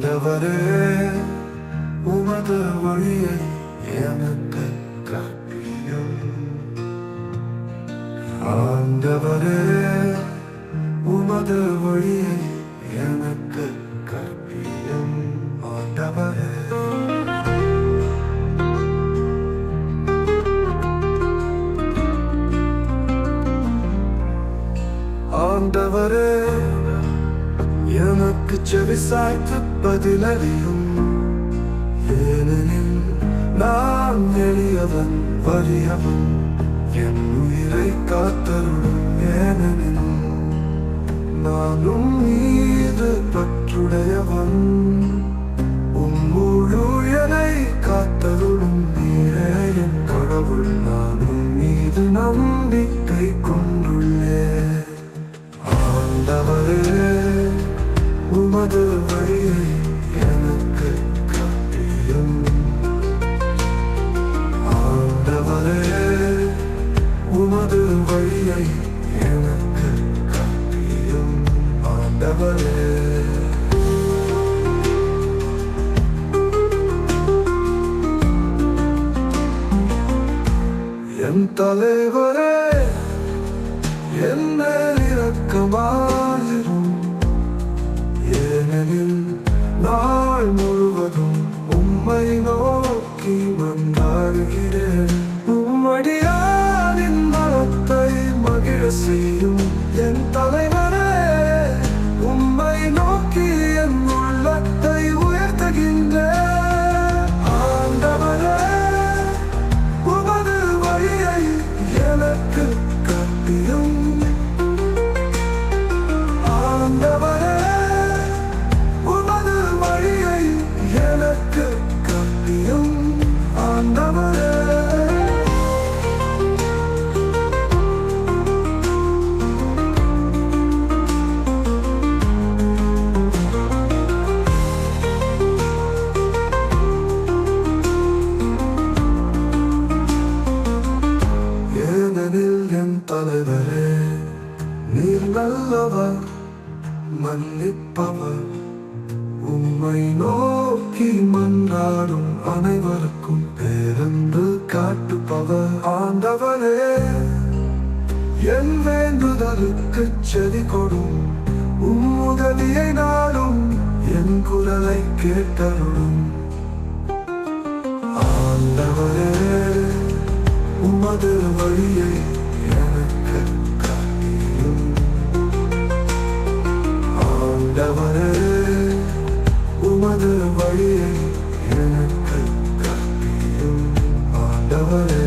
ஆண்டவரே உமது வழியை எனக்கு காட்டியும் ஆண்டவரே உமது வழியை எனக்கு கற்பியும் ஆண்டவரே. ஆண்டவரே எனக்கு செவி சாய்த்து பதிலறியும் ஏனெனில் நான் எளியவன் வறியவன் என் உயிரை காத்தருளும் ஏனெனில் நானும் மீது பற்றுடையவன் உம் முழுயனை காத்தருளும் நீரே என் கடவுள் நானும் மீது நம்பிக்கை ஆண்டவரே என் தலைவரே என்ன இரக்கமாயிரும் ஏனெனில் நாள் முழுவதும் உம்மை நோக்கி மன்றாடுகிறேன் உம்மடியாரின் மனத்தை மகிழ செய்யும் என் தலைவர் எனக்கு தலைவரே நீர் நல்லவர் மன்னிப்பவர் உம்மை நோக்கி மன்றாடும் அனைவருக்கும் பேருந்து காட்டுப்பவர் ஆண்டவரே என் வேண்டுதலுக்கு செடி கொடும் உம் உதவியை நாடும் என் குரலை கேட்டருளும் ஆண்டவரே உமது வழியை ஆண்டவரே உமது வழியை எனக்கு கற்பியும். ஆண்டவரே